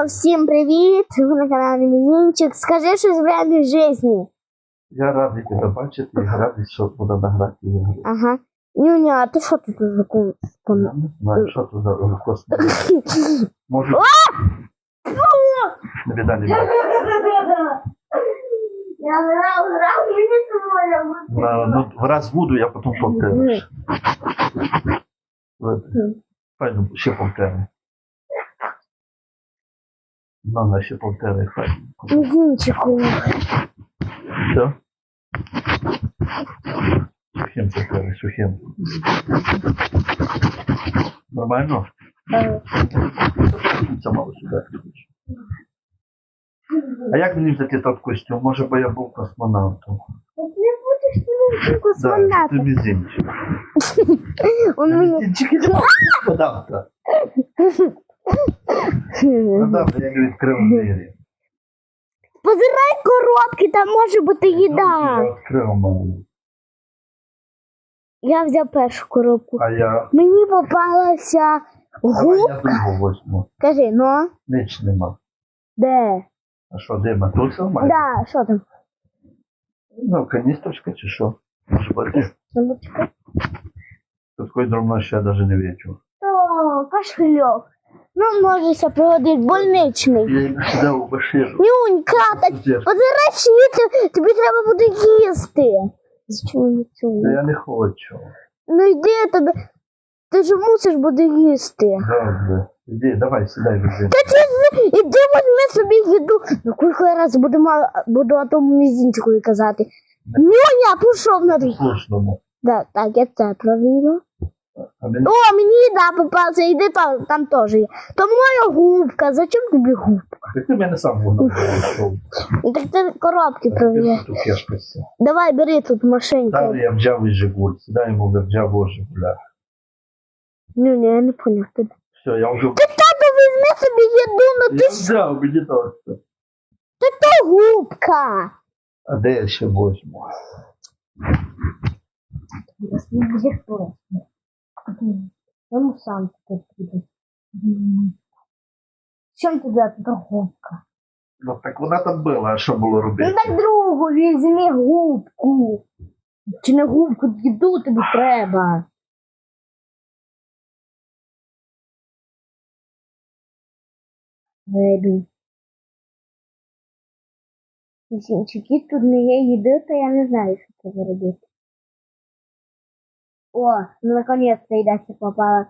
Алло, всім привіт! Ви на каналі Мізінчик. Скажи щось в реальній житті. Я радий тебе бачити і радий, що буде награти ігри. Ага. Нюня, а ти що тут за кун? Я не знаю, що тут за космос. Може. Не не біда. Я грав, грав, мені На- Ну, раз буду, я потім повторюсь. Файно, ще повторю. Ну, на ще повторюй, файно. Мізінчику. Все? Сухим повторюй, сухим. Нормально? Е, Це мало сюди. А як мені взяти той костюм? Може, бо я був космонавтом. Не будеш ти Да, космонавт. ти мізинчик. Он мені... Мізинчик іде космонавта. Ну добре, я не відкрив двері. Позирай коробки, там може бути їда. Я відкрив мене. Я взяв першу коробку. А я... Мені попалася Давай губ. я другу возьму. Кажи, ну, Ніч нема. де? А що, дима? Тут все має? Да, що там? Ну, каністрочка чи що? Може бути? Замочка. Такої дровно ще я навіть не бачу. О, кашельок. Ну, можеся пригодить больничний. Я їм сюди у баширу. Нюнька, так позирай світ, тобі треба буде їсти. Та я не хочу. Ну йди тобі. Ти ж мусиш буде їсти. Добре. Іди, давай, сідай вези. Та ти іди возьми собі їду. Ну кілька раз буду, буду о тому мізінчику казати. Нюня, пішов на дві. Слушному. Да, так, я це провірю. О, мені їда попалася, іди там, там теж є. То моя губка, зачем тобі губка? Так ти мене сам. Ну, Так ти коробки кешкася. Давай, бери тут машинку. Далі я вджав Жигуль. Сідай йому вджав Жигуля. Ні, ні, я не поняв тебе. Все, я вже... Ти тато візьми собі їду, ну ти Я ж взяв, мені то. то губка. А де я ще возьму? Йому сам тут піде. Чим ти дати губка? Ну так вона там була, а що було Ну робити? так другу візьми губку. Чи не губку, їду тобі треба. Вийду. Сінчики тут не є їди, то я не знаю, що треба робити. О, ну наконец-то їдася попала.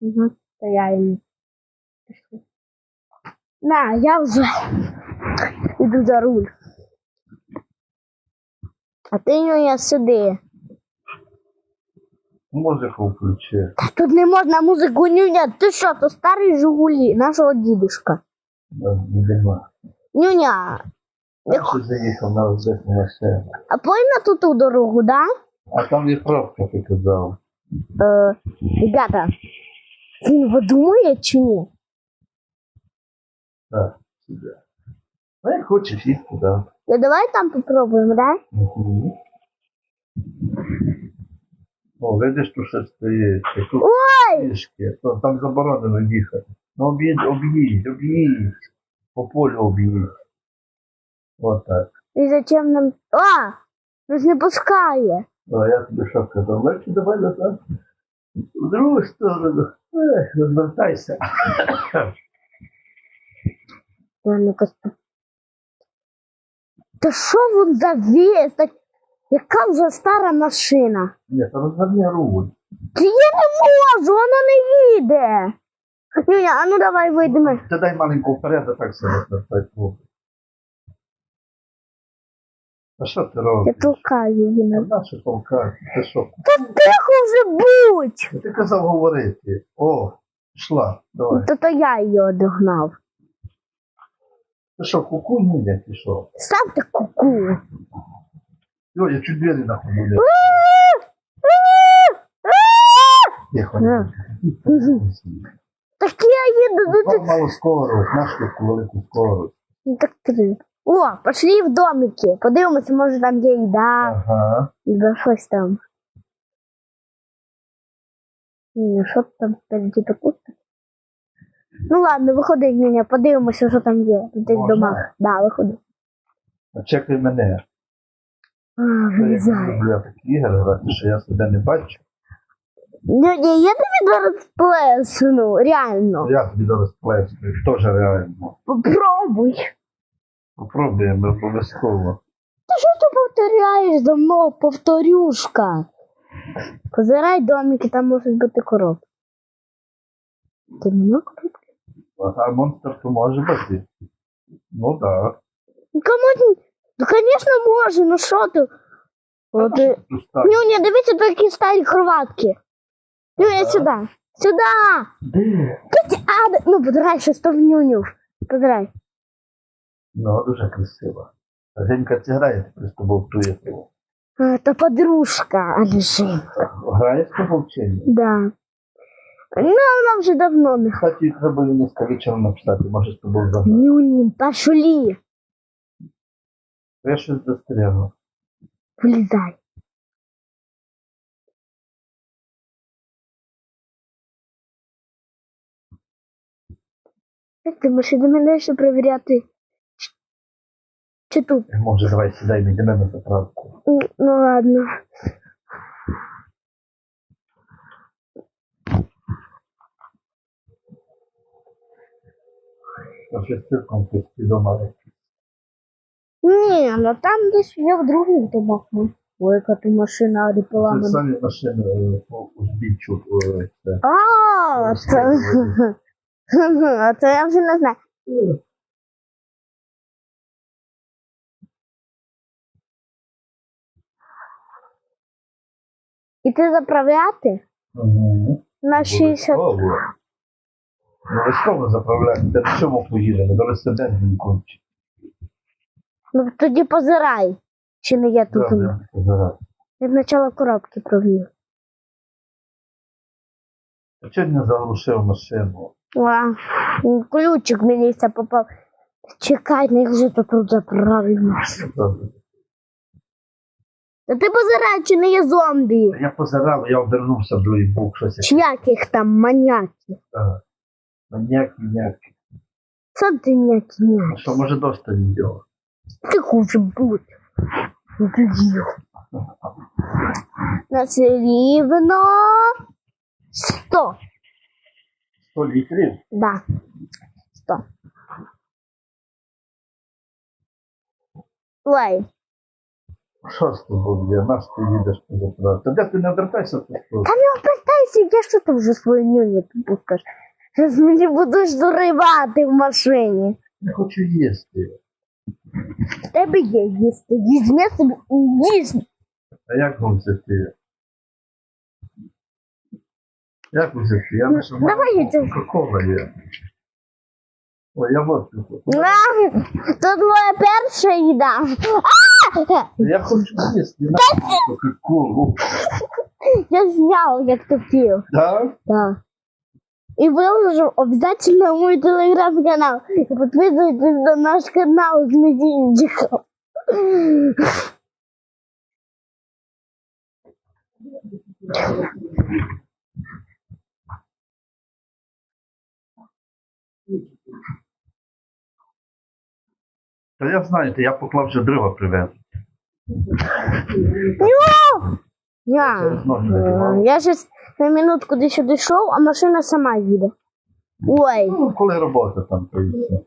Угу, то я На, я вже іду за руль. А ти я сиди. Музику включи. Та тут не можна музику нюня. Ти що, то старий Жигулі, нашого дідушка. Нема. Нюня, Я ще заїхав на роздихну машину. а пой на ту ту дорогу, да? А там є пробка, ти казав. Е, ребята, він видумує чи ні? Так, сюди. Ну, як хочеш, їдь туди. Ну, давай там попробуємо, да? Мгм. О, видиш, тут ще стоїть. І Тут Ой! фішки. То Там заборонено їхати. Ну, об'їдь, об'їдь, об'їдь. По полю об'їдь. Отак. І зачем нам. А! Нас не пускає. А я тобі що казав? Легше давай назад. В другу сторону. Ех, розвертайся. Ладно, Костя. Та що він за вес? Та яка вже стара машина? Ні, то розверни руль. Та я не можу, вона не їде. Ні, а ну давай вийдемо. Ти дай маленьку вперед, а так себе розвертай трохи. А що ти Я толкаю її. А на- нащо толкати? Ти що? Та тихо вже будь! Ти казав говорити. О, пішла, давай. То то я її одогнав. Ти що, куку ти що? Ставте куку. Йо, я чуть двері нахуй не влез. Тихо. Так я їду до Мало, мало скорость, наш таку велику скорость. Ну, Так три. О, пошли в домики. Подивимося, може там є їда, Ага. або щось там. Ні, що там спереді таку? Ну ладно, виходи, Ніня, подивимося, що там є. в тих Можна? домах. Да, виходи. А чекай мене. А, Я вилізай. люблю такі ігри грати, що я себе не бачу. Ні, ні, я тобі зараз плесну, реально. Я тобі зараз плесну, теж реально. Попробуй. Попробуємо обов'язково. Та що ти повторяєш за мною, повторюшка? Позирай домики, там можуть бути коробки. Ти нема коробки? А монстр то може бути. Ну так. Ну, кому? Ну, звісно, може, ну що ти? От, ти- Тут так. Нюня, дивися такі старі хорватки. Нюня, Ага. сюди. Сюди. Де? Тут, а, ну, позирай, щось то в нюню. Ну, дуже красиво. Женька це грає тепер з тобою в ту ігру. А, то подружка, а не жін. Грає з тобою в? Да. Ну, вона вже давно не Кстати, треба їй низько вечором написати, може з тобою заграти. Нюнін, пошли. Я щось застрягла. Вилізай. Ти можеш до мене ще перевіряти? Чи- тут? Може, давай сідай, йди на заправку. Ну, Ну ладно. А ще цирком хтось дома. Ні, ну там десь є в других домах. Ну. Ой, яка ти машина Це поламана. самі машини е, по узбіччю. е, Це. А, це... А це я вже не знаю. І ти заправляти Угу. на 60. Обов'язково. Заправляти. Ти на чому поїдемо? До себе не кончить. Ну тоді позирай, чи не є тут. Добре, зараз. Я спочатку коробки провів. А чого не заглушив машину? А, ключик мені це попав. Чекай, не вже тут заправимо. Добре. Та ти позирай, чи не є зомбі. Я позирав, я обернувся в другий бок, щось Чи там маньяків. як. Ніякі, ніякі. Сам ти ніякі ні. А що, може, досить не діло? Ти. Ну тоді. Нас рівно 100. 100 літрів? Да. 100. Ой, Що з тобою є? Нас ти їдеш позаправити. Та де ти не обертайся тут? та не обертайся, я що ти вже свою нюню тут пускаєш? Зараз мені будеш доривати в машині. Не хочу їсти. В тебе є їсти. Візьми собі і їж. А як взяти? Як взяти? Я лише Ну, давай я це- Кока-кола є. Ой, я вот тут. А, То твоя перша їда. А! Я хочу їсти. Кока-колу. Я зняв, як ти пів. Да? Да. І виложу обов'язково мой телеграм-канал. І підписуйтесь на наш канал з мізінчиком. Та я знаєте, я поклав вже дрова привез. Я, Це знову не е, я щось на минутку десь сюди йшов, а машина сама їде. Ой, Ну, коли робота там, то і все.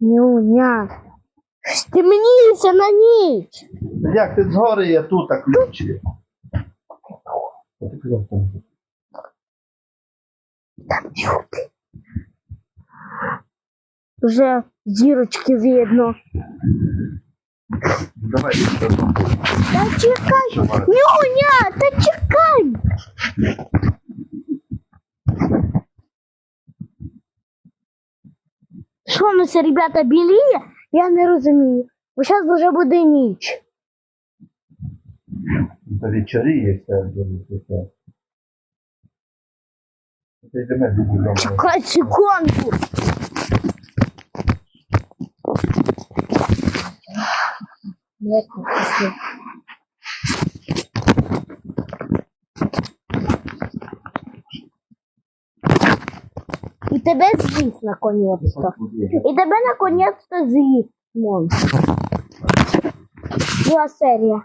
нюня. На ніч. Як ти згори я тут так ключі. Та ти казав, там. Там чути. Вже зірочки видно. Давай. Та чекай, нюня, та чекай. Що у нас, ребята, біліє? Я не розумію. Бо зараз вже буде ніч. Та Ти йдемо додому. Чекай секунду. Нет, пошли. І тебе з'їсть наконець-то. І тебе наконець-то з'їсть монстр. Друга серія.